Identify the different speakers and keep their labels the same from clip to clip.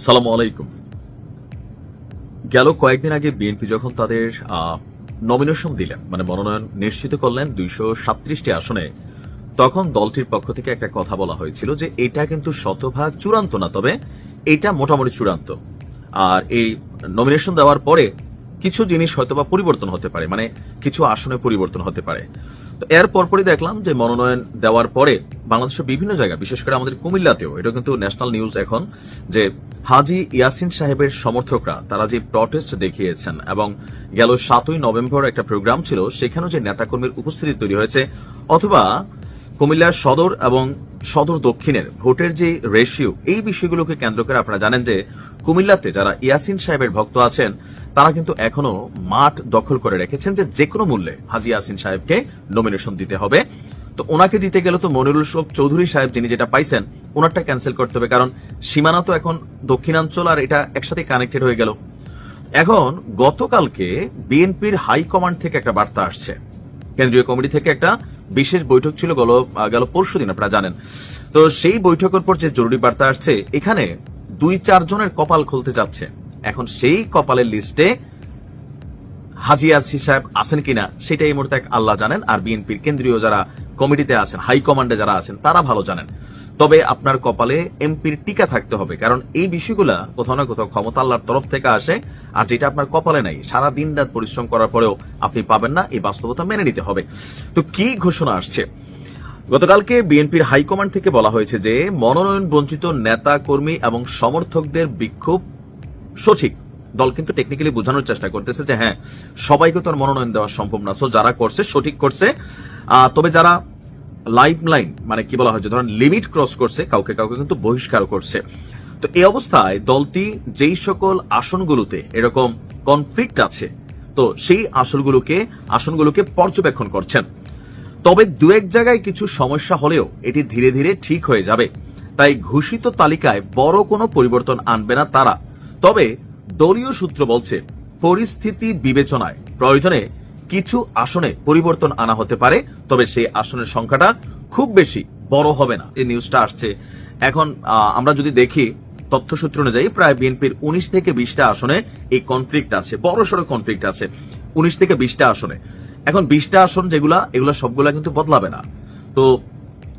Speaker 1: সালাম আলাইকুম। গেল কয়েকদিন আগে বিএনপি যখন তাদের নমিনেশন দিলেন মানে মনোনয়ন নিশ্চিত করলেন দুইশো সাতত্রিশটি আসনে, তখন দলটির পক্ষ থেকে একটা কথা বলা হয়েছিল যে এটা কিন্তু শতভাগ চূড়ান্ত না, তবে এটা মোটামুটি চূড়ান্ত। আর এই নমিনেশন দেওয়ার পরে কিছু জিনিস হয়তোবা পরিবর্তন হতে পারে মানে কিছু আসনে পরিবর্তন হতে পারে। তো এর পরপরই দেখলাম যে মনোনয়ন দেওয়ার পরে বাংলাদেশের বিভিন্ন জায়গা বিশেষ করে আমাদের কুমিল্লাতেও, এটা কিন্তু ন্যাশনাল নিউজ এখন, যে হাজি ইয়াসিন সাহেবের সমর্থকরা, তারা যে প্রটেস্ট দেখিয়েছেন এবং গেল সাতই নভেম্বর একটা প্রোগ্রাম ছিল, সেখানেও যে নেতাকর্মীর উপস্থিতি তৈরি হয়েছে, অথবা কুমিল্লার সদর এবং সদর দক্ষিণের ভোটের যে রেশিও এই বিষয়গুলোকে কেন্দ্র করে আপনারা জানেন যে কুমিল্লাতে যারা ইয়াসিন সাহেবের ভক্ত আছেন, তারা কিন্তু এখনও মাঠ দখল করে রেখেছেন যে যে কোনো মূল্যে হাজি ইয়াসিন সাহেবকে নমিনেশন দিতে হবে। তো ওনাকে দিতে গেলে তো মনিরুল শোক চৌধুরী সাহেব যিনি যেটা পাইছেন, ওনারটা ক্যান্সেল করতে হবে কারণ সীমানা তো এখন দক্ষিণাঞ্চল আর এটা একসাথে কানেক্টেড হয়ে গেল। এখন গতকালকে বিএনপির হাইকমান্ড থেকে একটা বার্তা আসছে। কেন্দ্রীয় কমিটি থেকে একটা বিশেষ বৈঠক ছিল গেল গেল পরশু দিন, আপনারা জানেন। তো সেই বৈঠকের পর যে জরুরি বার্তা আসছে, এখানে দুই চারজনের কপাল খুলতে যাচ্ছে। এখন সেই কপালের লিস্টে হাজি আসি সাহেব আছেন কিনা, সেটাই মুহূর্তে এক আল্লাহ জানেন। আর বিএনপির কেন্দ্রীয় যারা কমিটিতে আছেন হাইকমান্ডে যারা আছেন, তারা ভালো জানেন। তবে আপনার কপালে এমপির টিকা থাকতে হবে, কারণ এই বিষয়গুলা কোথাও না কোথাও ক্ষমতা আল্লাহর তরফ থেকে আসে, আর যেটা আপনার কপালে নাই, সারা দিন রাত পরিশ্রম করার পরেও আপনি পাবেন না, এই বাস্তবতা মেনে নিতে হবে। তো কি ঘোষণা আসছে? গতকালকে বিএনপির হাইকমান্ড থেকে বলা হয়েছে যে, মনোনয়ন বঞ্চিত নেতা, কর্মী এবং সমর্থকদের বিক্ষোভ সঠিক। দল কিন্তু টেকনিক্যালি বোঝানোর চেষ্টা করতেছে যে হ্যাঁ সবাইকে তো মনোনয়ন দেওয়া সম্ভব না সো যারা করছে সঠিক করছে তবে যারা লাইফ লাইন মানে কি বলা হয় ধরেন লিমিট ক্রস করছে, কাউকে কাউকে কিন্তু বহিষ্কার করছে। তো এই অবস্থায় দলটি যেই সকল আসনগুলোতে এরকম কনফ্লিক্ট আছে, তো সেই আসনগুলোকে আসনগুলোকে পর্যবেক্ষণ করছেন। তবে দু এক জায়গায় কিছু সমস্যা হলেও এটি ধীরে ধীরে ঠিক হয়ে যাবে। তাই ঘোষিত তালিকায় বড় কোনো পরিবর্তন আনবে না তারা। তবে দলীয় সূত্র বলছে, পরিস্থিতি বিবেচনায় প্রয়োজনে কিছু আসনে পরিবর্তন আনা হতে পারে, তবে সেই আসনের সংখ্যাটা খুব বেশি, বড় হবে না। এই নিউজটা আসছে। এখন আমরা যদি দেখি তথ্যসূত্র অনুযায়ী প্রায় বিএনপির উনিশ থেকে বিশটা আসনে এই কনফ্লিক্ট আছে বড় সড়ো কনফ্লিক্ট আছে, উনিশ থেকে বিশটা আসনে। এখন বিশটা আসন যেগুলা, এগুলা সবগুলা কিন্তু বদলাবে না। তো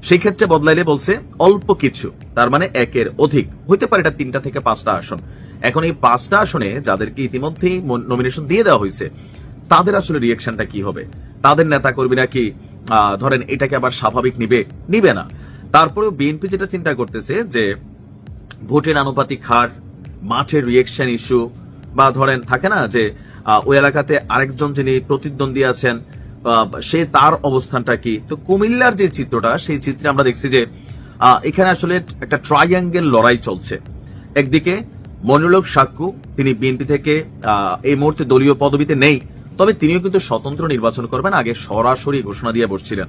Speaker 1: সেই ক্ষেত্রে বদলাইলে বলছে অল্প কিছু, তার মানে একের অধিক, হইতে পারে এটা তিনটা থেকে পাঁচটা আসন। এখন এই পাঁচটা আসনে যাদেরকে ইতিমধ্যেই নমিনেশন দিয়ে দেওয়া হয়েছে তাদের আসলে রিয়েকশনটা কি হবে? তাদের নেতা কর্মীরা কি আহ, ধরেন এটাকে আবার স্বাভাবিক নিবে নিবে না? তারপরেও বিএনপি যেটা চিন্তা করতেছে যে ভোটের আনুপাতিক হার মাঠের রিয়েকশন ইস্যু বা ধরেন থাকে না যে ওই এলাকাতে আরেকজন যিনি প্রতিদ্বন্দ্বী আছেন সে তার অবস্থানটা কি? তো কুমিল্লার যে চিত্রটা সেই চিত্রে আমরা দেখছি যে এখানে আসলে একটা ট্রাইঅ্যাঙ্গেল লড়াই চলছে। একদিকে মনোলোক সাক্ষু তিনি বিএনপি থেকে এই মুহূর্তে দলীয় পদবিতে নেই তবে তিনিও কিন্তু স্বতন্ত্র নির্বাচন করবেন আগে সরাসরি ঘোষণা দিয়ে বসছিলেন।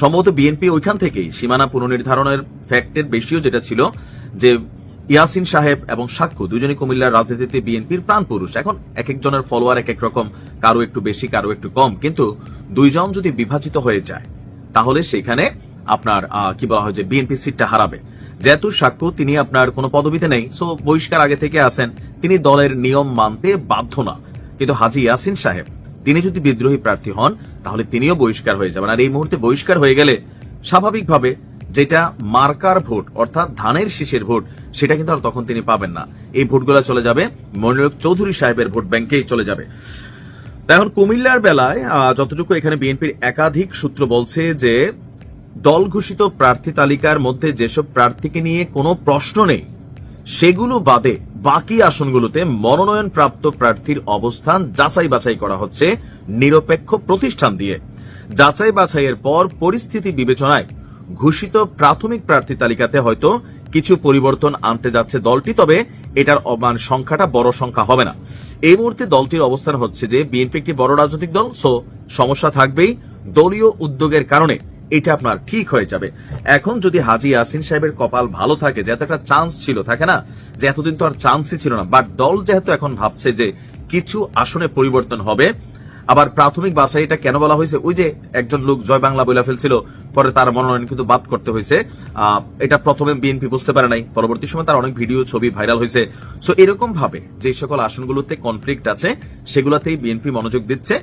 Speaker 1: সম্ভবত বিএনপি ওইখান থেকেই সীমানা পুনর্নির্ধারণের ফ্যাক্টের বেশিও যেটা ছিল, যে ইয়াসিন সাহেব এবং সাক্ষ্য দুজনই কুমিল্লার রাজনীতিতে বিএনপির প্রাণ পুরুষ। এখন এক একজনের ফলোয়ার এক এক রকম, কারও একটু বেশি, কারও একটু কম। কিন্তু দুইজন যদি বিভাজিত হয়ে যায়, তাহলে সেখানে আপনার কি বলা হয় যে বিএনপি সিটটা হারাবে। যেহেতু সাক্ষ্য তিনি আপনার কোনো পদবিতে নেই সো বহিষ্কার আগে থেকে আছেন, তিনি দলের নিয়ম মানতে বাধ্য না। কিন্তু হাজি ইয়াসিন সাহেব, তিনি যদি বিদ্রোহী প্রার্থী হন, তাহলে তিনিও বহিষ্কার হয়ে যাবেন। আর এই মুহূর্তে বহিষ্কার হয়ে গেলে স্বাভাবিকভাবে যেটা মার্কার ভোট, অর্থাৎ ধানের শীষের ভোট, সেটা কিন্তু আর তখন তিনি পাবেন না। এই ভোটগুলো চলে যাবে মনিরুল চৌধুরী সাহেবের ভোট ব্যাংকেই চলে যাবে। এখন কুমিল্লার বেলায় যতটুকু এখানে বিএনপির একাধিক সূত্র বলছে যে, দল ঘোষিত প্রার্থী তালিকার মধ্যে যেসব প্রার্থীকে নিয়ে কোনো প্রশ্ন নেই, সেগুলো বাদে বাকি আসনগুলোতে মনোনয়ন প্রাপ্ত প্রার্থীর অবস্থান যাচাই বাছাই করা হচ্ছে নিরপেক্ষ প্রতিষ্ঠান দিয়ে। যাচাই বাছাইয়ের পর পরিস্থিতি বিবেচনায় ঘোষিত প্রাথমিক প্রার্থী তালিকাতে হয়তো কিছু পরিবর্তন আনতে যাচ্ছে দলটি, তবে এটার অমান সংখ্যাটা বড় সংখ্যা হবে না। এই মুহূর্তে দলটির অবস্থান হচ্ছে যে বিএনপি একটি বড় রাজনৈতিক দল, সো সমস্যা থাকবেই। দলীয় উদ্যোগের কারণে এটা আপনার ঠিক হয়ে যাবে। এখন যদি হাজি ইয়াসিন সাহেবের কপাল ভালো থাকে, যে একটা চান্স ছিল, থাকে না? যে এতদিন তো আর চান্সই ছিল না। বাট দল যেহেতু এখন ভাবছে যে কিছু আসনে পরিবর্তন হবে, আবার প্রাথমিক বাছাই এটা কেন বলা হয়েছে? ওই যে একজন লোক জয় বাংলা বলে ফেলছিল, পরে তার মনোনয়ন কিন্তু বাদ করতে হয়েছে। এটা প্রথমে বিএনপি বুঝতে পারে নাই, পরবর্তী সময় তার অনেক ভিডিও, ছবি ভাইরাল হয়েছে। সো এরকম ভাবে যে সকল আসনগুলোতে কনফ্লিক্ট আছে, সেগুলোতেই বিএনপি মনোযোগ দিচ্ছে।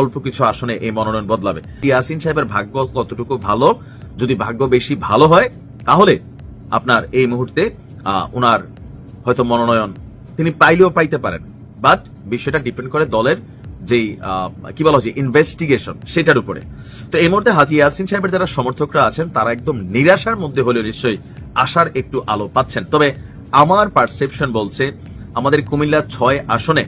Speaker 1: অল্প কিছু আসনে এই মনোনয়ন বদলাবে। ইয়াসিন সাহেবের ভাগ্য কতটুকু ভালো? যদি ভাগ্য বেশি ভালো হয়, তাহলে আপনার এই মুহূর্তে ওনার হয়তো মনোনয়ন তিনি পাইলেও পাইতে পারেন। বাট বিষয়টা ডিপেন্ড করে দলের যেই কি বলা হচ্ছে ইনভেস্টিগেশন সেটার উপরে। তো এই মুহূর্তে হাজি ইয়াসিন সাহেবের যারা সমর্থকরা আছেন, তারা একদম নিরাশার মধ্যে হলেও নিশ্চয়ই আশার একটু আলো পাচ্ছেন। তবে আমার পারসেপশন বলছে, আমাদের কুমিল্লা ছয় আসনে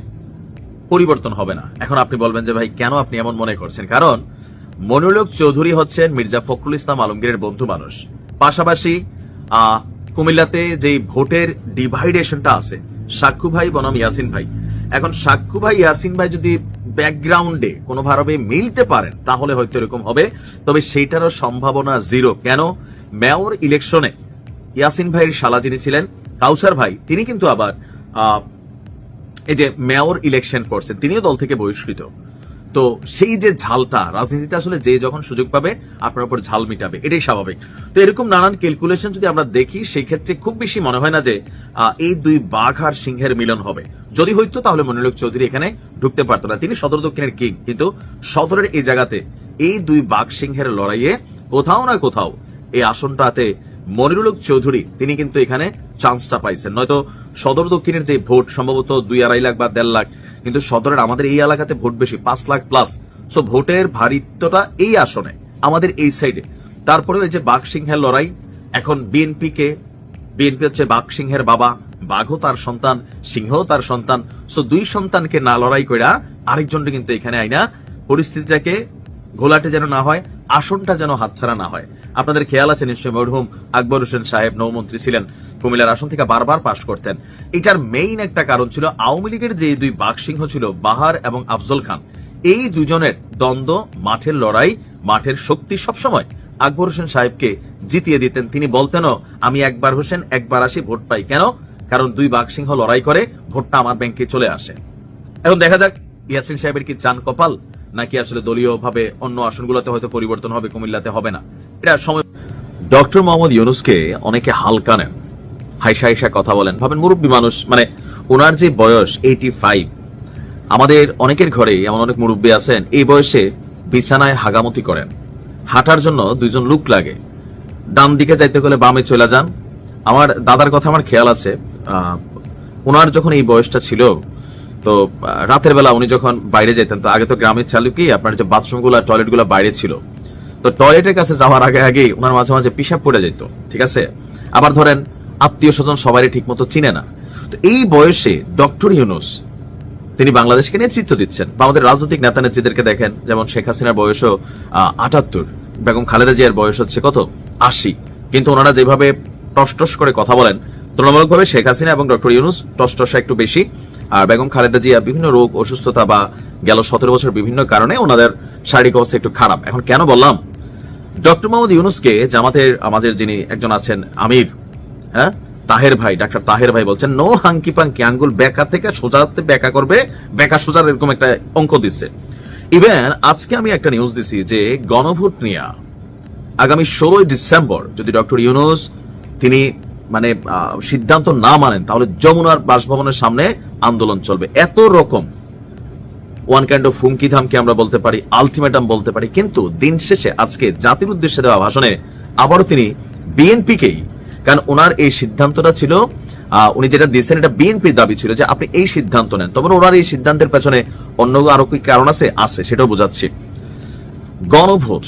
Speaker 1: পরিবর্তন হবে না। এখন আপনি বলবেন যে, ভাই, কেন আপনি এমন মনে করছেন? কারণ মনিরুল হক চৌধুরী হচ্ছেন মির্জা ফখরুল ইসলাম আলমগীরের বন্ধু মানুষ। পাশাপাশি কুমিল্লাতে যে ভোটের ডিভাইডেশনটা আছে সাক্ষু ভাই বনাম ইয়াসিন ভাই। এখন সাক্ষু ভাই, ইয়াসিন ভাই যদি ব্যাকগ্রাউন্ডে কোনোভাবে মিলতে পারেন, তাহলে হয়তো এরকম হবে। তবে সেইটারও সম্ভাবনা জিরো। কেন? মেয়র ইলেকশনে ইয়াসিন ভাইয়ের শালা যিনি ছিলেন, কাউসার ভাই, তিনি কিন্তু আবার এই যে মেয়র ইলেকশন করছেন তিনিও দল থেকে বহিষ্কৃত। তো সেই যে ঝালটা, রাজনীতিতে আসলে যে যখন সুযোগ পাবে, আপনার উপর ঝাল মিটাবে, এটাই স্বাভাবিক। তো এরকম নানান ক্যালকুলেশন যদি আমরা দেখি, সেই ক্ষেত্রে খুব বেশি মনে হয় না যে এই দুই বাঘ আর সিংহের মিলন হবে। যদি হইতো, তাহলে মনিরুল চৌধুরী এখানে ঢুকতে পারতো না। তিনি সদর দক্ষিণের কিং কিন্তু সদরের এই জায়গাতে এই দুই বাঘ সিংহের লড়াইয়ে কোথাও না কোথাও এই আসনটাতে মনিরুল চৌধুরী, তিনি কিন্তু এখানে চান্সটা পাইছেন। নয়তো সদর দক্ষিণের যে ভোট, সম্ভবত দুই আড়াই লাখ বা দেড় লাখ, কিন্তু সদরের আমাদের এই এলাকাতে ভোট বেশি, পাঁচ লাখ প্লাস সো ভোটের ভারিত্বটা এই আসনে, আমাদের এই সাইডে তারপরে এই যে বাঘ সিংহের লড়াই, এখন বিএনপি কে বিএনপি হচ্ছে বাঘ সিংহের বাবা, বাঘও তার সন্তান, সিংহও তার সন্তান। সো দুই সন্তানকে না লড়াই কইরা আরেকজনটা কিন্তু এখানে আইনা, পরিস্থিতিটাকে ঘোলাটে যেন না হয় আসনটা যেন হাতছাড়া না হয়। আপনাদের খেয়াল আছে নিশ্চয় মরহুম আকবর হোসেন সাহেব নৌমন্ত্রী ছিলেন। কুমিল্লার আসন থেকে বারবার পাশ করতেন। এটার মেইন একটা কারণ ছিল আওয়ামী লীগের যে দুই বাঘসিংহ ছিল, বাহার এবং আফজল খান। এই দুজনের দ্বন্দ্ব, মাঠের লড়াই, মাঠের শক্তি সবসময় আকবর হোসেন সাহেবকে জিতিয়ে দিতেন। তিনি বলতেনও আমি একবার হোসেন, একবার আসি, ভোট পাই কেন? কারণ দুই বাঘসিংহ লড়াই করে, ভোটটা আমার ব্যাংকে চলে আসে। এখন দেখা যাক ইয়াসিন সাহেবের কি চান কপাল। নাকি আসলে দলীয় ভাবে অন্য আসনগুলোতে হয়তো পরিবর্তন হবে, কুমিল্লাতে হবে না। এটা সময় ডক্টর মোহাম্মদ ইউনুসকে অনেকে হালকা নেন। হাইসা হাইসা কথা বলেন। ভাবেন মুরব্বী মানুষ মানে ওনার যে বয়স এইটি ফাইভ আমাদের অনেকের ঘরে এমন অনেক মুরব্বী আছেন, এই বয়সে বিছানায় হাগামতি করেন। হাঁটার জন্য দুইজন লোক লাগে। ডান দিকে যাইতে গেলে বামে চলে যান। আমার দাদার কথা আমার খেয়াল আছে। ওনার যখন এই বয়সটা ছিল তো রাতের বেলা উনি যখন বাইরে যেতেন, তো আগে তো গ্রামের চালু কি, আপনার যে বাথরুমগুলা টয়লেটগুলা বাইরে ছিল, তো টয়লেটের কাছে যাওয়ার আগে আগে ওনার মাঝে মাঝে পিসাব পড়ে যেত, ঠিক আছে? আবার ধরেন, আত্মীয় স্বজন সবারই ঠিক মতো চিনে না। তো এই বয়সে ডক্টর ইউনুস, তিনি বাংলাদেশকে নেতৃত্ব দিচ্ছেন। বা আমাদের রাজনৈতিক নেতা নেত্রীদেরকে দেখেন, যেমন শেখ হাসিনার বয়সও আটাত্তর, বেগম খালেদা জিয়ার বয়স হচ্ছে কত? আশি। কিন্তু ওনারা যেভাবে টস করে কথা বলেন তুলনামূলকভাবে শেখ হাসিনা এবং ডক্টর ইউনুস টসটসা একটু বেশি। আর বেগম খালেদা জিয়া বিভিন্ন রোগ, অসুস্থতা বা গেল সতেরো বছর বিভিন্ন কারণে ওনাদের শারীরিক অবস্থা একটু খারাপ। এখন কেন বললাম? ডক্টর মোহাম্মদ ইউনুসকে জামাতের আমাদের যিনি একজন আছেন আমির হ্যাঁ? তাহের ভাই, ডাক্তার তাহের ভাই বলছেন, নো হাঙ্কি পাঙ্কি, আঙ্গুল বেকা থেকে সোজাতে বেকা করবে, বেকা সোজার এরকম একটা অঙ্ক দিচ্ছে। ইভেন আজকে আমি একটা নিউজ দিছি যে গণভোট নিয়ে আগামী ষোলোই ডিসেম্বর যদি ডক্টর ইউনুস, তিনি মানে সিদ্ধান্ত না মানেন, তাহলে যমুনার বাসভবনের সামনে আন্দোলন চলবে। এত রকম ওয়ান কাইন্ড অফ হুমকি ধামকি আমরা বলতে পারি আলটিমেটাম বলতে পারি, কিন্তু দিন শেষে আজকে জাতির উদ্দেশ্যে দেওয়া ভাষণে আবারও তিনি বিএনপিকেই, কারণ ওনার এই সিদ্ধান্তটা ছিল উনি যেটা দিয়েছেন, এটা বিএনপির দাবি ছিল যে আপনি এই সিদ্ধান্ত নেন। তবে ওনার এই সিদ্ধান্তের পেছনে অন্য আরও কি কারণ আছে? আছে, সেটাও বোঝাচ্ছি। গণভোট।